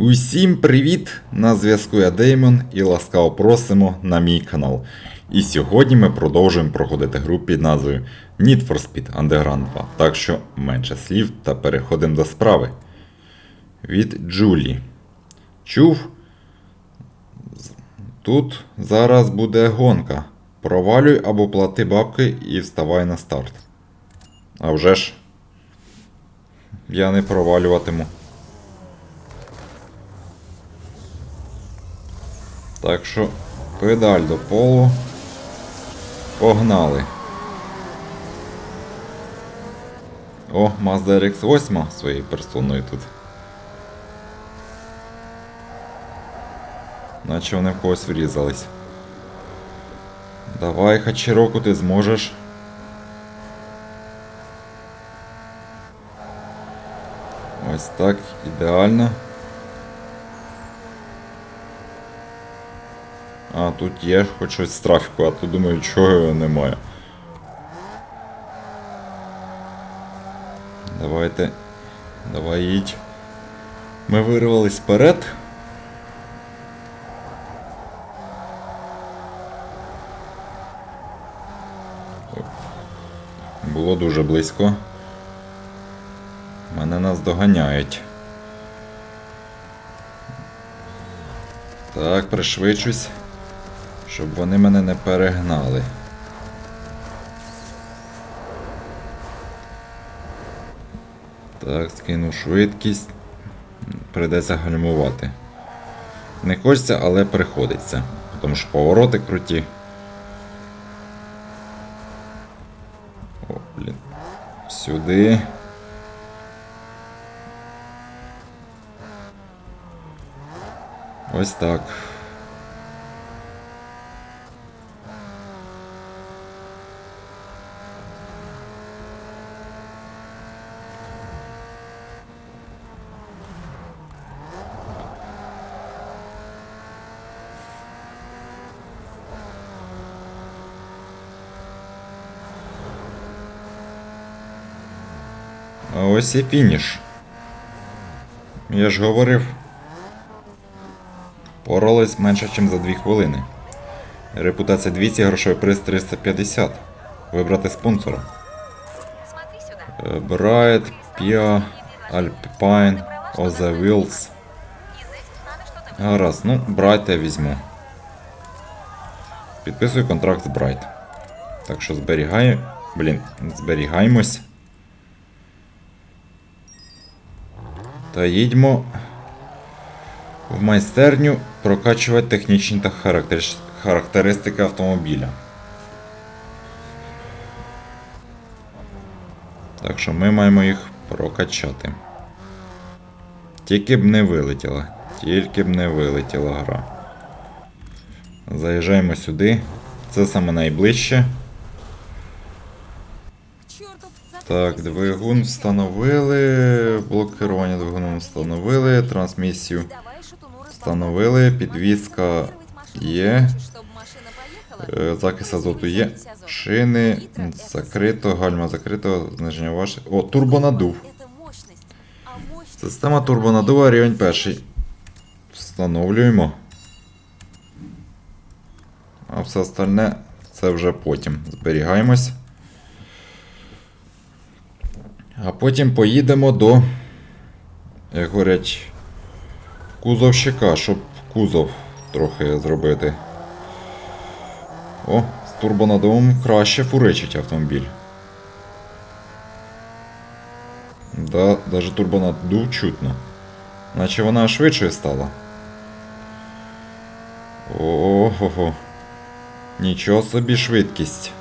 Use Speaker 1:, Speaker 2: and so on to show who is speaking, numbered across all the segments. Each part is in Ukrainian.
Speaker 1: Усім привіт! На зв'язку я Деймон і ласкаво просимо на мій канал. І сьогодні ми продовжуємо проходити гру під назвою Need for Speed Underground 2. Так що менше слів та переходимо до справи. Від Джулі. Чув? Тут зараз буде гонка. Провалюй або плати бабки і вставай на старт. А вже ж. Я не провалюватиму. Так що педаль до полу. Погнали. О, Mazda RX-8 своєю персоною тут. Наче вони в когось врізались. Давай, Хачіроку, ти зможеш. Ось так, ідеально. А, тут є хоч щось з трафіку, а то думаю, чого його немає. Давайте. Давай їдь. Ми вирвались вперед. Було дуже близько. Мене нас доганяють. Так, пришвидшусь, щоб вони мене не перегнали. Так, скину швидкість. Прийдеться гальмувати. Не хочеться, але приходиться. Тому що повороти круті. О, блін. Сюди. Ось так. А ось і фініш. Я ж говорив. Поролись менше, ніж за 2 хвилини. Репутація 200, грошовий приз 350. Вибрати спонсора. Брайт, Піа, Альпайн, Озе Вілс. Гаразд, ну, Брайт я візьму. Підписую контракт з Брайт. Так що зберігаю. Блін, зберігаємось. Та їдьмо в майстерню прокачувати технічні та характеристики автомобіля. Так що ми маємо їх прокачати. Тільки б не вилетіла. Тільки б не вилетіла гра. Заїжджаємо сюди. Це саме найближче.
Speaker 2: к черту.
Speaker 1: Так, двигун встановили. Блок двигуном встановили. Трансмісію встановили. Підвізка є. Е, Закис азоту є. Шини закрито, гальма закрито, зниження ваше. О, турбонадув. Система турбонадува рівень перший. Встановлюємо. А все остальне це вже потім. Зберігаємось. А потім поїдемо до, як говорять, кузовщика, щоб кузов трохи зробити. О, з турбонадувом краще фуричить автомобіль. Да, даже турбонадув чутно. Наче вона швидшою стала. Ого. Нічого собі швидкість.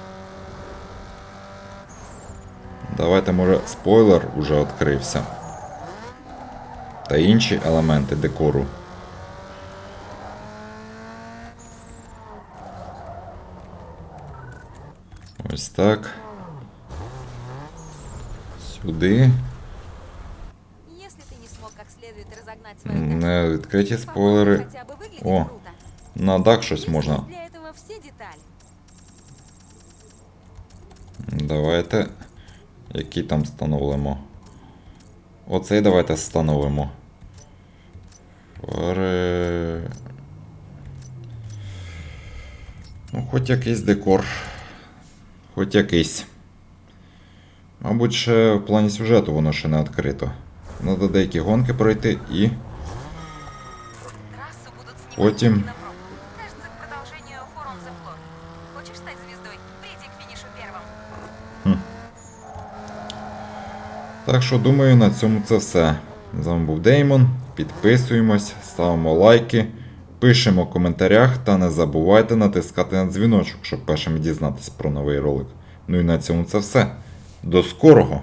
Speaker 1: Давайте, може, спойлер уже відкрився. Та інші елементи декору. Ось так. Сюди.
Speaker 2: Если ты не смог как следует разогнать свою
Speaker 1: Не відкриті
Speaker 2: тачку,
Speaker 1: спойлери.
Speaker 2: хотя бы выглядит
Speaker 1: О,
Speaker 2: круто.
Speaker 1: на дах щось
Speaker 2: Есть
Speaker 1: можна.
Speaker 2: Для этого все детали.
Speaker 1: Давайте. Який там встановимо? Оцей давайте встановимо. Пере... Ну, хоч якийсь декор. Хоч якийсь. Мабуть, ще в плані сюжету воно ще не відкрито. Надо деякі гонки пройти і. Потім.
Speaker 2: Хочешь стать звездой? Приди к финишу первым.
Speaker 1: Так що думаю, на цьому це все. З вами був Деймон. Підписуємось, ставимо лайки, пишемо в коментарях та не забувайте натискати на дзвіночок, щоб першим дізнатися про новий ролик. Ну і на цьому це все. До скорого!